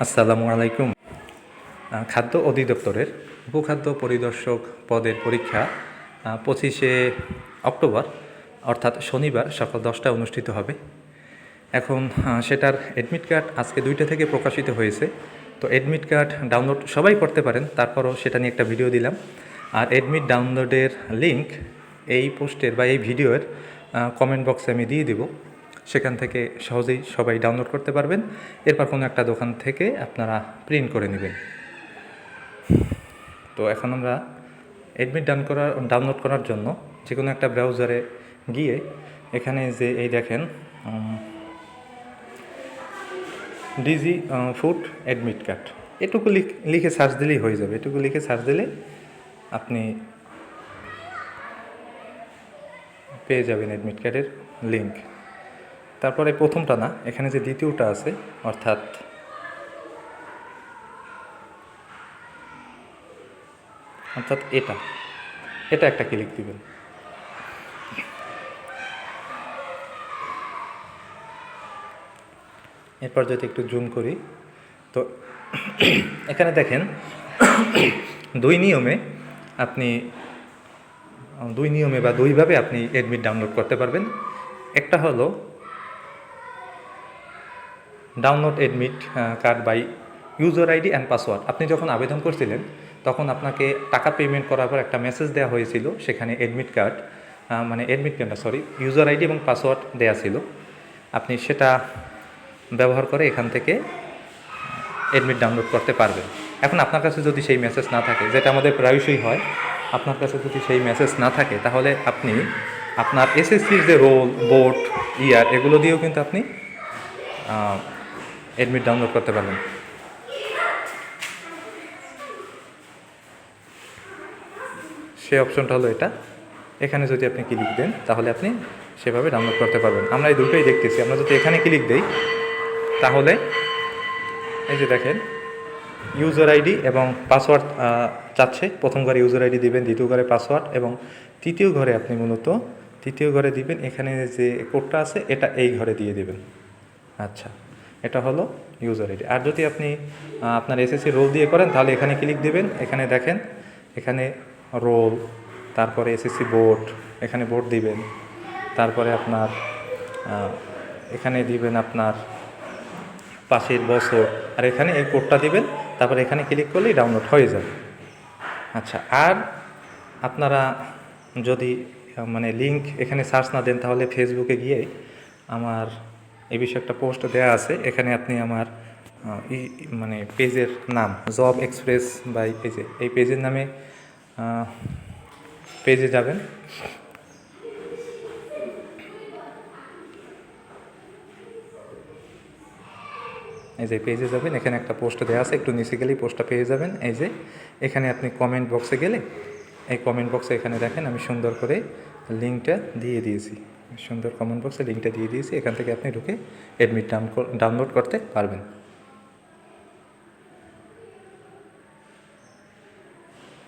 আসসালামু আলাইকুম। খাদ্য অধিদপ্তরের উপখাদ্য পরিদর্শক পদের পরীক্ষা পঁচিশে অক্টোবর, অর্থাৎ শনিবার সকাল দশটায় অনুষ্ঠিত হবে। এখন সেটার অ্যাডমিট কার্ড আজকে দুইটা থেকে প্রকাশিত হয়েছে। তো অ্যাডমিট কার্ড ডাউনলোড সবাই করতে পারেন, তারপরও সেটা নিয়ে একটা ভিডিও দিলাম। আর অ্যাডমিট ডাউনলোডের লিংক এই পোস্টের বা এই ভিডিওর কমেন্ট বক্সে আমি দিয়ে দিব। সেখান থেকে সহজেই সবাই ডাউনলোড করতে পারবেন। এরপর কোনো একটা দোকান থেকে আপনারা প্রিন্ট করে নেবেন। তো এখন আমরা অ্যাডমিট ডাউন করার ডাউনলোড করার জন্য যে কোনো একটা ব্রাউজারে গিয়ে এখানে যে এই দেখেন ডিজি ফুড অ্যাডমিট কার্ড এটুকু লিখে সার্চ দিলেই হয়ে যাবে। এটুকু লিখে সার্চ দিলে আপনি পেয়ে যাবেন অ্যাডমিট কার্ডের লিঙ্ক তারপরে প্রথমটা না, এখানে যে দ্বিতীয়টা আছে, অর্থাৎ অর্থাৎ এটা। এটা একটা ক্লিক দিবেন। এরপর যদি একটু জুম করি, তো এখানে দেখেন, দুই নিয়মে আপনি, দুই নিয়মে বা দুইভাবে আপনি অ্যাডমিট ডাউনলোড করতে পারবেন। একটা হলো download admit card by user ID and password আপনি যখন আবেদন করছিলেন, তখন আপনাকে টাকা পেমেন্ট করার পর একটা মেসেজ দেওয়া হয়েছিল, সেখানে অ্যাডমিট কার্ড মানে অ্যাডমিট কার্ডটা সরি ইউজার আইডি এবং পাসওয়ার্ড দেওয়া ছিল। আপনি সেটা ব্যবহার করে এখান থেকে অ্যাডমিট ডাউনলোড করতে পারবেন। এখন আপনার কাছে যদি সেই মেসেজ না থাকে, যেটা আমাদের প্রায়শই হয়, আপনার কাছে যদি সেই মেসেজ না থাকে, তাহলে আপনি আপনার এসএসসির যে রোল বোর্ড ইয়ার এগুলো দিয়েও কিন্তু আপনি অ্যাডমিট ডাউনলোড করতে পারবেন। সেই অপশনটা হলো এটা। এখানে যদি আপনি ক্লিক দেন, তাহলে আপনি সেভাবে ডাউনলোড করতে পারবেন। আমরা এই দুটোই দেখতেছি। আমরা যদি এখানে ক্লিক দেই, তাহলে এই যে দেখেন ইউজার আইডি এবং পাসওয়ার্ড চাচ্ছে। প্রথম ঘরে ইউজার আইডি দিবেন, দ্বিতীয় ঘরে পাসওয়ার্ড এবং তৃতীয় ঘরে আপনি মূলত তৃতীয় ঘরে দিবেন। এখানে যে কোডটা আছে, এটা এই ঘরে দিয়ে দিবেন। আচ্ছা। এটা হলো ইউজার আইডি আর যদি আপনি আপনার এসএসসি রোল দিয়ে করেন, তাহলে এখানে ক্লিক দিবেন, এখানে দেখেন, এখানে রোল তারপরে এসএসসি বোর্ড এখানে বোর্ড দিবেন, তারপরে আপনার এখানে দিবেন আপনার পাশের বছর, আর এখানে এই কোডটা দিবেন, তারপরে এখানে ক্লিক করলেই ডাউনলোড হয়ে যাবে। আচ্ছা আর আপনারা যদি মানে লিংক এখানে সার্চ না দেন, তাহলে ফেসবুকে গিয়ে আমার এই বিষয়ে একটা পোস্ট দেওয়া আছে। এখানে আপনি আমার ই- মানে পেজের নাম জব এক্সপ্রেস বাই পেজে। এই পেজের নামে পেজে যাবেন। এই যে পেজে যাবেন, এখানে একটা পোস্ট দেওয়া আছে। একটু নিচে গেলেই পোস্টটা পেয়ে যাবেন। এই যে, এখানে আপনি কমেন্ট বক্সে গেলে, এই কমেন্ট বক্সে এখানে দেখেন, আমি সুন্দর করে লিঙ্কটা দিয়ে দিয়েছি। সুন্দর কমেন্ট বক্সে লিঙ্কটা দিয়ে দিয়েছি। এখান থেকে আপনি ঢুকে অ্যাডমিট ডাউনলোড করতে পারবেন।